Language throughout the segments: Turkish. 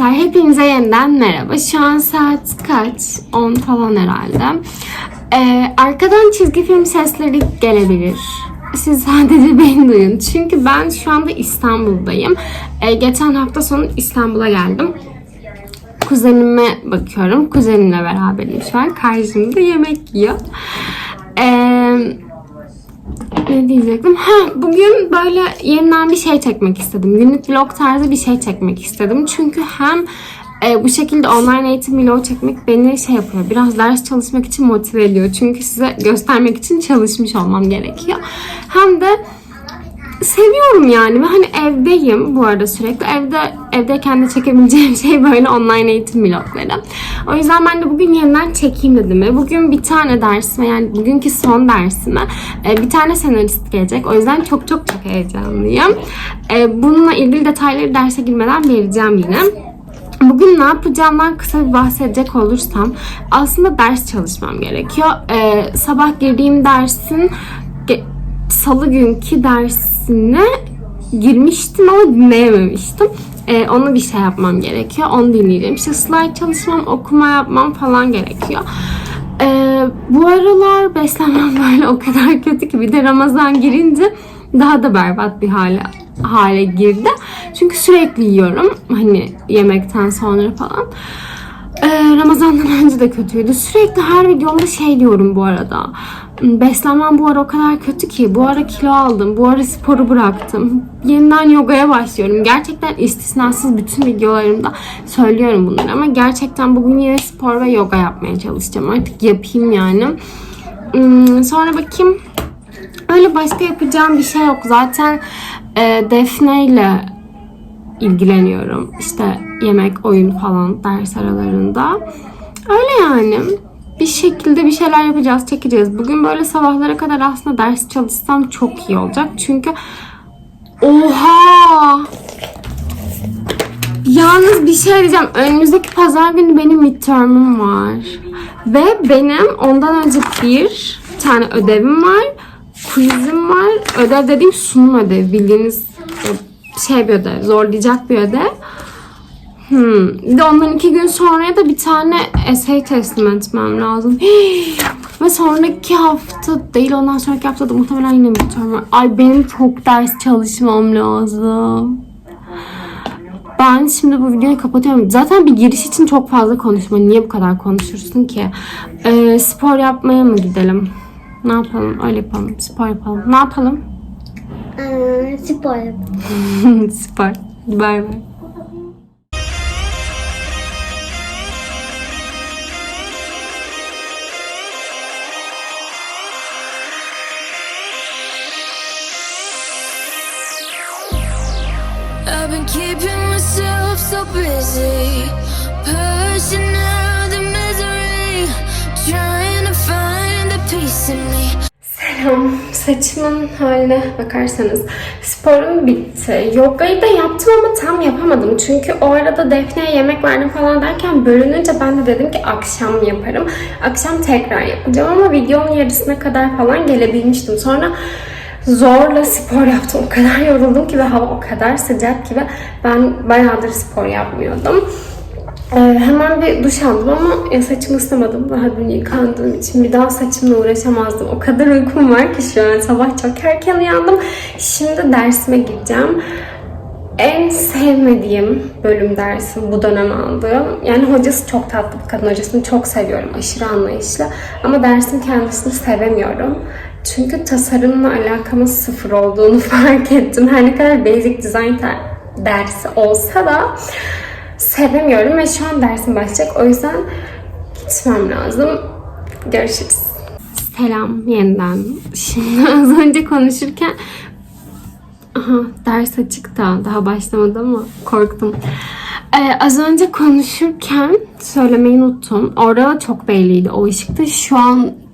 arkadaşlar. Hepinize yeniden merhaba. Şu an saat kaç? 10 falan herhalde. Ee, arkadan çizgi film sesleri gelebilir. Siz sadece beni duyun. Çünkü ben şu anda İstanbul'dayım. Ee, geçen hafta sonu İstanbul'a geldim. Kuzenime bakıyorum. Kuzenimle beraberim şu an. Karşımda yemek yiyor. Eee ne diyecektim? Ha, bugün böyle yeniden bir şey çekmek istedim. Günlük vlog tarzı bir şey çekmek istedim. Çünkü hem e, bu şekilde online eğitim vlog çekmek beni şey yapıyor. Biraz ders çalışmak için motive ediyor. Çünkü size göstermek için çalışmış olmam gerekiyor. Hem de seviyorum yani ve hani evdeyim bu arada sürekli evde evdeyken de çekebileceğim şey böyle online eğitim vlogları. O yüzden ben de bugün yeniden çekeyim dedim ve bugün bir tane dersime yani bugünkü son dersime e, bir tane senarist gelecek. O yüzden çok çok çok heyecanlıyım. E, Bununla ilgili detayları derse girmeden vereceğim yine. Bugün ne yapacağımdan kısa bir bahsedecek olursam aslında ders çalışmam gerekiyor. Ee, sabah girdiğim dersin salı günkü dersine girmiştim ama dinleyememiştim. Ee, onu bir şey yapmam gerekiyor. Onu dinleyeceğim. İşte slide çalışmam, okuma yapmam falan gerekiyor. Ee, bu aralar beslenmem böyle o kadar kötü ki bir de Ramazan girince daha da berbat bir hale hale girdi. Çünkü sürekli yiyorum. Hani yemekten sonra falan. Ee, Ramazan'dan önce de kötüydü. Sürekli her videomda şey diyorum bu arada. Beslenmem bu ara o kadar kötü ki. Bu ara kilo aldım. Bu ara sporu bıraktım. Yeniden yogaya başlıyorum. Gerçekten istisnasız bütün videolarımda söylüyorum bunları. Ama gerçekten bugün yine spor ve yoga yapmaya çalışacağım. Artık yapayım yani. Hmm, Sonra bakayım. Öyle başka yapacağım bir şey yok. Zaten e, Defne ile ilgileniyorum. İşte yemek, oyun falan ders aralarında. Öyle yani. Bir şekilde bir şeyler yapacağız, çekeceğiz. Bugün böyle sabahlara kadar aslında ders çalışsam çok iyi olacak. Çünkü Oha! Yalnız bir şey diyeceğim. Önümüzdeki pazar günü benim midterm'ım var. Ve benim ondan önce bir tane ödevim var. Quizim var. Ödev dediğim sunum ödevi. Bildiğiniz şey bir ödev. Zorlayacak bir ödev. Hmm. Bir de ondan iki gün sonra da bir tane essay teslim etmem lazım. Ve sonraki hafta değil ondan sonraki hafta da muhtemelen yine var. Ay benim çok ders çalışmam lazım. Ben şimdi bu videoyu kapatıyorum. Zaten bir giriş için çok fazla konuşma. Niye bu kadar konuşursun ki? Ee, spor yapmaya mı gidelim? Ne yapalım? Öyle yapalım. Spor yapalım. Ne yapalım? Ee, spor. spor. Bay bay. Been keeping myself so busy, pushing out the misery, trying to find the peace in me. Selam. Saçımın haline bakarsanız sporum bitti. Yogayı da yaptım ama tam yapamadım. Çünkü o arada Defne'ye yemek verdim falan derken bölününce ben de dedim ki akşam yaparım. Akşam tekrar yapacağım ama videonun yarısına kadar falan gelebilmiştim. Sonra zorla spor yaptım. O kadar yoruldum ki ve hava o kadar sıcak ki ve ben bayağıdır spor yapmıyordum. Ee, hemen bir duş aldım ama ya saçımı ıslamadım. Daha dün yıkandığım için bir daha saçımla uğraşamazdım. O kadar uykum var ki şu an sabah çok erken uyandım. Şimdi dersime gideceğim. En sevmediğim bölüm dersim bu dönem aldığım. Yani hocası çok tatlı bir kadın. Hocasını çok seviyorum. Aşırı anlayışlı. Ama dersin kendisini sevemiyorum. Çünkü tasarımla alakamız sıfır olduğunu fark ettim. Her ne kadar basic design dersi olsa da sevemiyorum ve şu an dersim başlayacak. O yüzden gitmem lazım. Görüşürüz. Selam yeniden. Şimdi az önce konuşurken Aha, ders açık da daha başlamadı ama korktum. Ee, az önce konuşurken söylemeyi unuttum. Orada çok belliydi o ışıkta. Şu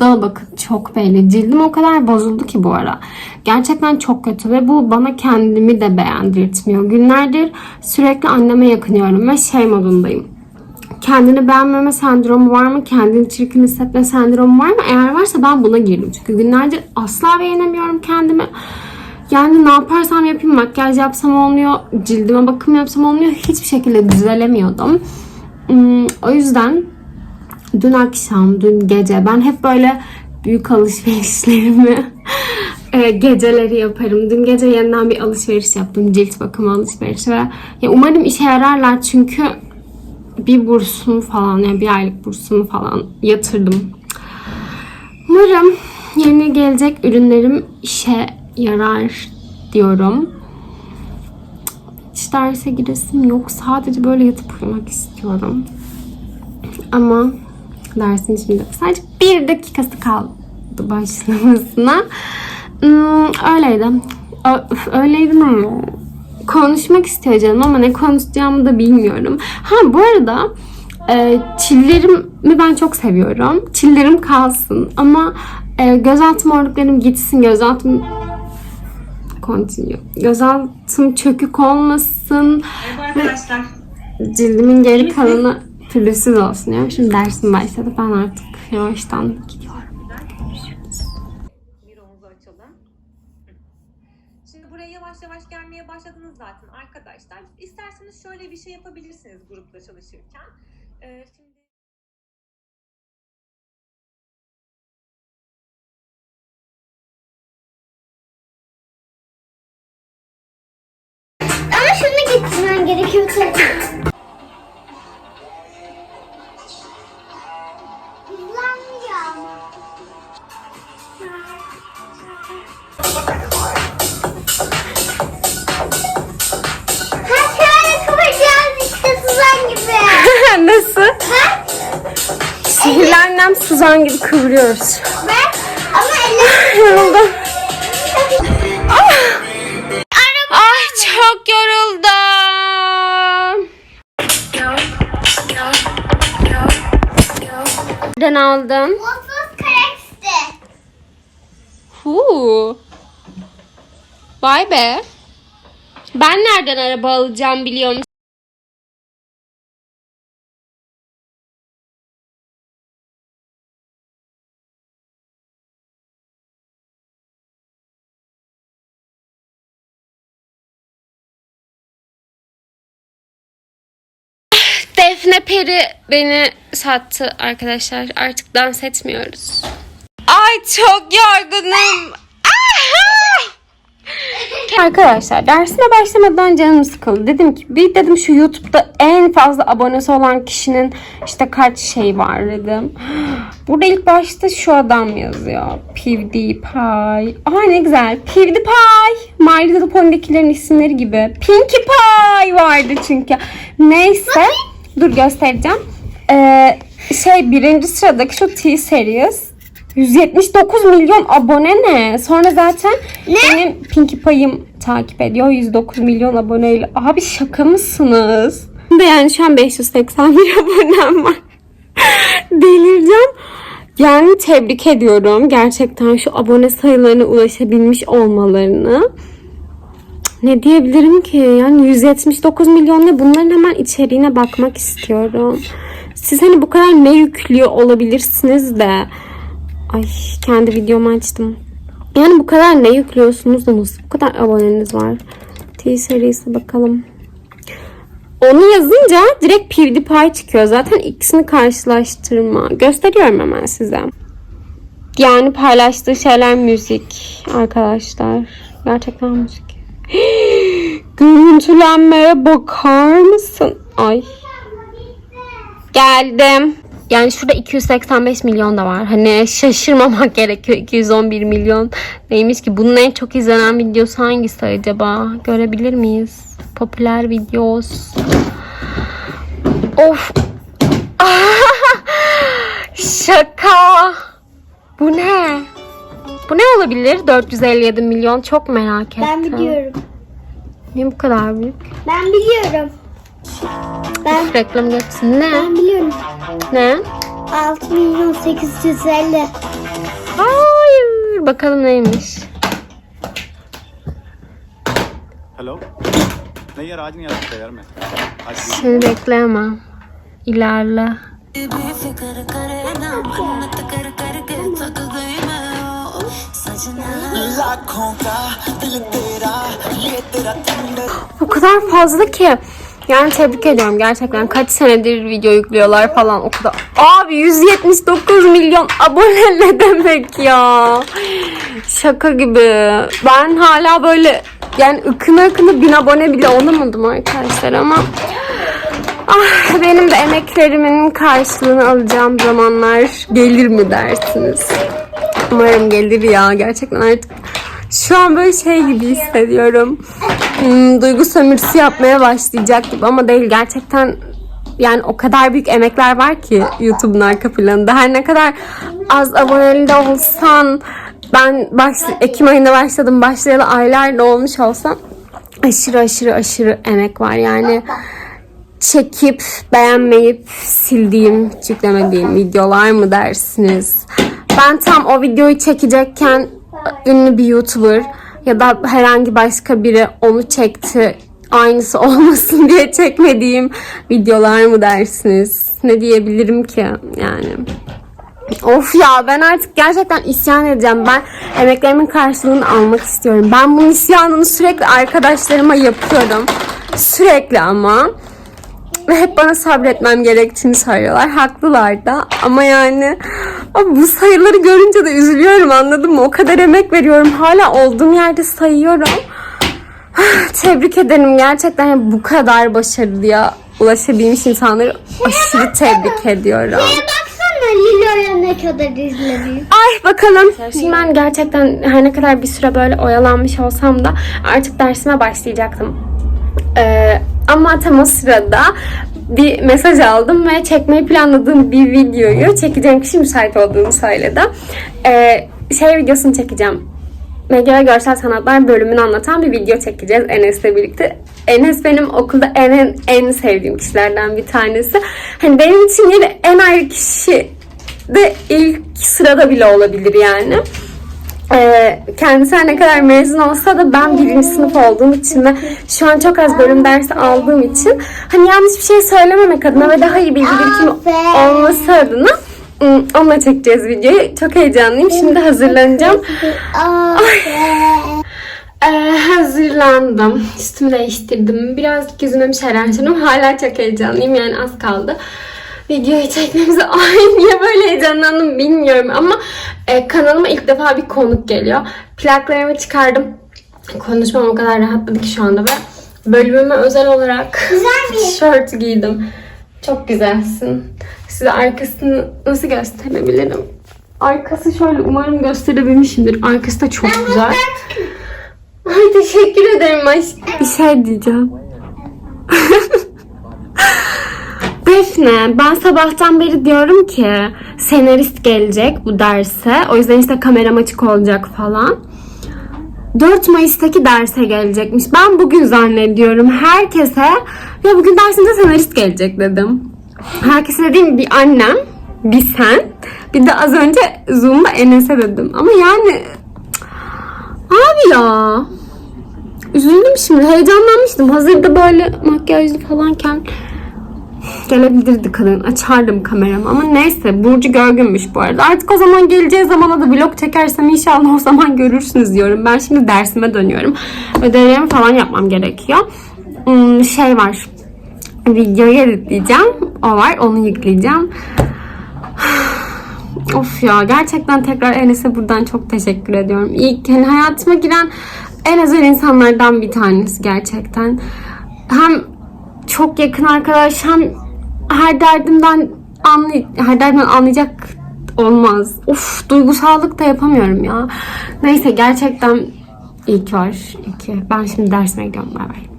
anda bakın çok belli. Cildim o kadar bozuldu ki bu ara. Gerçekten çok kötü ve bu bana kendimi de beğendirtmiyor. Günlerdir sürekli anneme yakınıyorum ve şey modundayım kendini beğenmeme sendromu var mı? Kendini çirkin hissetme sendromu var mı? Eğer varsa ben buna girdim. Çünkü günlerdir asla beğenemiyorum kendimi. Yani ne yaparsam yapayım makyaj yapsam olmuyor, cildime bakım yapsam olmuyor. Hiçbir şekilde düzelemiyordum. Hmm, o yüzden dün akşam, dün gece ben hep böyle büyük alışverişlerimi e, geceleri yaparım. Dün gece yeniden bir alışveriş yaptım. Cilt bakımı alışverişi ve ya umarım işe yararlar çünkü bir bursumu falan yani bir aylık bursumu falan yatırdım. Umarım yeni gelecek ürünlerim işe yarar diyorum. Hiç derse giresim yok. Sadece böyle yatıp uyumak istiyorum. Ama dersin şimdi sadece bir dakikası kaldı başlamasına. Hmm, öyleydi. Ö- öyleydi mi? Konuşmak istiyor canım ama ne konuşacağımı da bilmiyorum. Ha bu arada e, çillerimi ben çok seviyorum. Çillerim kalsın ama e, gözaltı morluklarım gitsin. Gözaltım continue. Gözaltım çökük olmasın. Merhaba arkadaşlar. Cildimin geri kalanı pürüzsüz olsun ya. Şimdi dersim başladı. Ben artık yavaştan gidiyorum. Şimdi buraya yavaş yavaş gelmeye başladınız zaten arkadaşlar. İsterseniz şöyle bir şey yapabilirsiniz grupla çalışırken. Ee, şimdi Ama şunu getirmen gerekiyor tabii. Sihirli annem Suzan gibi kıvırıyoruz. Ben ama ellerim Yoruldum. Ay çok yoruldum. Nereden aldın? mutsuz karakter. Huu. Vay be. Ben nereden araba alacağım biliyor musun? Defne Peri beni sattı arkadaşlar. Artık dans etmiyoruz. Ay çok yorgunum. Arkadaşlar dersime başlamadan canım sıkıldı. Dedim ki bir dedim şu YouTube'da en fazla abonesi olan kişinin işte kaç şey var dedim. Burada ilk başta şu adam yazıyor. PewDiePie. Aa ne güzel. PewDiePie. My Little Pony'dekilerin isimleri gibi. Pinkie Pie vardı çünkü. Neyse. Dur göstereceğim. Ee, şey birinci sıradaki şu T-Series 179 milyon abone ne? Sonra zaten benim Pinkie Pie'im takip ediyor 109 milyon aboneyle. Abi şaka mısınız? De yani şu an 581 abonem var. Delireceğim. Yani tebrik ediyorum. Gerçekten şu abone sayılarına ulaşabilmiş olmalarını. Ne diyebilirim ki? Yani 179 milyon ne? Bunların hemen içeriğine bakmak istiyorum. Siz hani bu kadar ne yüklüyor olabilirsiniz de. Ay kendi videomu açtım. Yani bu kadar ne yüklüyorsunuz da nasıl bu kadar aboneniz var? T serisi bakalım. Onu yazınca direkt PewDiePie çıkıyor. Zaten ikisini karşılaştırma. Gösteriyorum hemen size. Yani paylaştığı şeyler müzik arkadaşlar. Gerçekten müzik. Görüntülenmeye bakar mısın? Ay. Geldim. Yani şurada 285 milyon da var. Hani şaşırmamak gerekiyor. 211 milyon neymiş ki? Bunun en çok izlenen videosu hangisi acaba? Görebilir miyiz? Popüler videos. Of. Şaka. Bu ne? Bu ne olabilir? 457 milyon. Çok merak ettim. Ben biliyorum. Niye bu kadar büyük? Ben biliyorum. Ben Reklam geçsin. Ne? ben biliyorum. Ne? 6 milyon 850. Hayır. Bakalım neymiş. Hello नहीं यार आज नहीं आ सकता यार मैं आज Seni bekleyemem. İlerle. बेफिक्र करे ना मन्नत O kadar fazla ki. Yani tebrik ediyorum gerçekten. Kaç senedir video yüklüyorlar falan o kadar. Abi 179 milyon abone ne demek ya? Şaka gibi. Ben hala böyle yani ıkına ıkına bin abone bile olamadım arkadaşlar ama ah, benim de emeklerimin karşılığını alacağım zamanlar gelir mi dersiniz? Umarım gelir ya. Gerçekten artık şu an böyle şey gibi hissediyorum. Hmm, duygu sömürüsü yapmaya başlayacak gibi ama değil. Gerçekten yani o kadar büyük emekler var ki YouTube'un arka planında. Her ne kadar az aboneli de olsan ben baş, Ekim ayında başladım. Başlayalı aylar da olmuş olsam aşırı aşırı aşırı emek var. Yani çekip beğenmeyip sildiğim, yüklemediğim videolar mı dersiniz? Ben tam o videoyu çekecekken ünlü bir YouTuber ya da herhangi başka biri onu çekti aynısı olmasın diye çekmediğim videolar mı dersiniz? Ne diyebilirim ki yani? Of ya ben artık gerçekten isyan edeceğim. Ben emeklerimin karşılığını almak istiyorum. Ben bunun isyanını sürekli arkadaşlarıma yapıyorum. Sürekli ama. Ve hep bana sabretmem gerektiğini söylüyorlar. Haklılar da. Ama yani abi bu sayıları görünce de üzülüyorum anladın mı? O kadar emek veriyorum. Hala olduğum yerde sayıyorum. Tebrik ederim. Gerçekten yani bu kadar başarılıya ulaşabilmiş insanları aşırı tebrik ediyorum. Baksana Lilo'ya ne kadar izleniyor. Ay bakalım. Şimdi ben gerçekten her ne kadar bir süre böyle oyalanmış olsam da artık dersime başlayacaktım. Ee, ama tam o sırada bir mesaj aldım ve çekmeyi planladığım bir videoyu çekeceğim kişi müsait olduğunu söyledi. Ee, şey videosunu çekeceğim. Medya ve Görsel Sanatlar bölümünü anlatan bir video çekeceğiz Enes'le birlikte. Enes benim okulda en, en en sevdiğim kişilerden bir tanesi. Hani benim için yeri en ayrı kişi de ilk sırada bile olabilir yani. Ee, kendisi her ne kadar mezun olsa da ben birinci sınıf olduğum için ve şu an çok az bölüm dersi aldığım için hani yanlış bir şey söylememek adına ve daha iyi bilgi birikimi olması adına onunla çekeceğiz videoyu. Çok heyecanlıyım. Şimdi hazırlanacağım. Ee, hazırlandım. Üstümü değiştirdim. Birazcık yüzüme bir şeyler. Hala çok heyecanlıyım. Yani az kaldı. Videoyu çekmemize ay niye böyle heyecanlandım bilmiyorum ama e, kanalıma ilk defa bir konuk geliyor. Plaklarımı çıkardım. Konuşmam o kadar rahatladı ki şu anda ve bölümüme özel olarak tişört giydim. Çok güzelsin. Size arkasını nasıl gösterebilirim? Arkası şöyle umarım gösterebilmişimdir. Arkası da çok güzel. Ay teşekkür ederim aşkım. Bir şey diyeceğim. Defne, ben sabahtan beri diyorum ki senarist gelecek bu derse. O yüzden işte kameram açık olacak falan. 4 Mayıs'taki derse gelecekmiş. Ben bugün zannediyorum herkese ya bugün dersinde senarist gelecek dedim. Herkese dediğim bir annem, bir sen, bir de az önce Zoom'da Enes'e dedim. Ama yani abi ya üzüldüm şimdi. Heyecanlanmıştım. Hazırda böyle makyajlı falanken gelebilirdi kadın. Açardım kameramı ama neyse Burcu Görgünmüş bu arada. Artık o zaman geleceği zamana da vlog çekersem inşallah o zaman görürsünüz diyorum. Ben şimdi dersime dönüyorum. Ödevlerimi falan yapmam gerekiyor. Hmm, şey var. Videoyu editleyeceğim. O var. Onu yükleyeceğim. Of ya gerçekten tekrar Enes'e buradan çok teşekkür ediyorum. İlk hani hayatıma giren en özel insanlardan bir tanesi gerçekten. Hem çok yakın arkadaş hem her derdimden anlay her derdimden anlayacak olmaz. Of duygusallık da yapamıyorum ya. Neyse gerçekten iyi var. İyi. Ben şimdi dersime gidiyorum. Bay bay.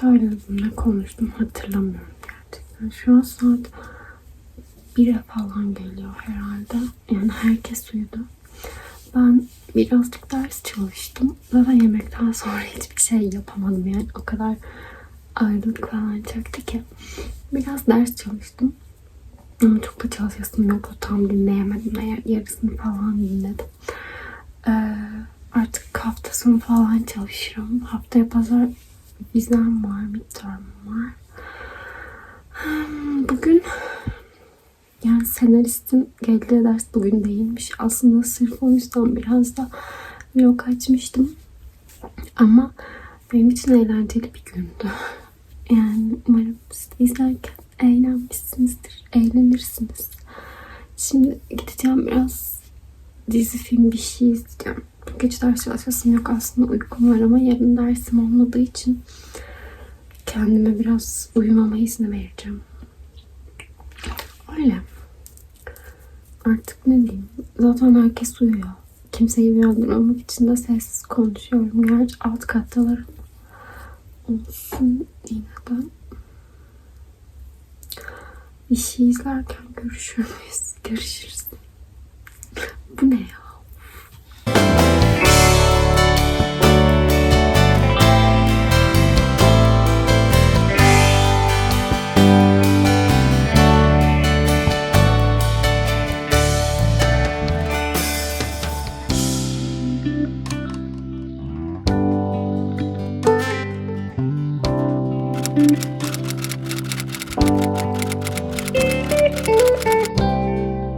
Söyledim, ne konuştum hatırlamıyorum gerçekten. Şu an saat 1'e falan geliyor herhalde. Yani herkes uyudu. Ben birazcık ders çalıştım. Zaten yemekten sonra hiçbir şey yapamadım yani. O kadar ayrılık falan çöktü ki. Biraz ders çalıştım. Ama çok da çalışasım yoktu. Tam dinleyemedim. Yarısını falan dinledim. Ee, artık hafta sonu falan çalışırım. Haftaya pazar vizem var, midterm var. Hmm, Bugün yani senaristin geldiği ders bugün değilmiş. Aslında sırf o yüzden biraz da vlog açmıştım. Ama benim için eğlenceli bir gündü. Yani umarım siz izlerken eğlenmişsinizdir, eğlenirsiniz. Şimdi gideceğim biraz dizi film bir şey izleyeceğim. Gece ders çalışasım yok aslında uykum var ama yarın dersim olmadığı için kendime biraz uyumama izni vereceğim. Öyle. Artık ne diyeyim? Zaten herkes uyuyor. Kimseyi uyandırmamak için de sessiz konuşuyorum. Gerçi alt kattalarım olsun yine de bir şey izlerken görüşür müyüz? Görüşürüz. Bu ne ya?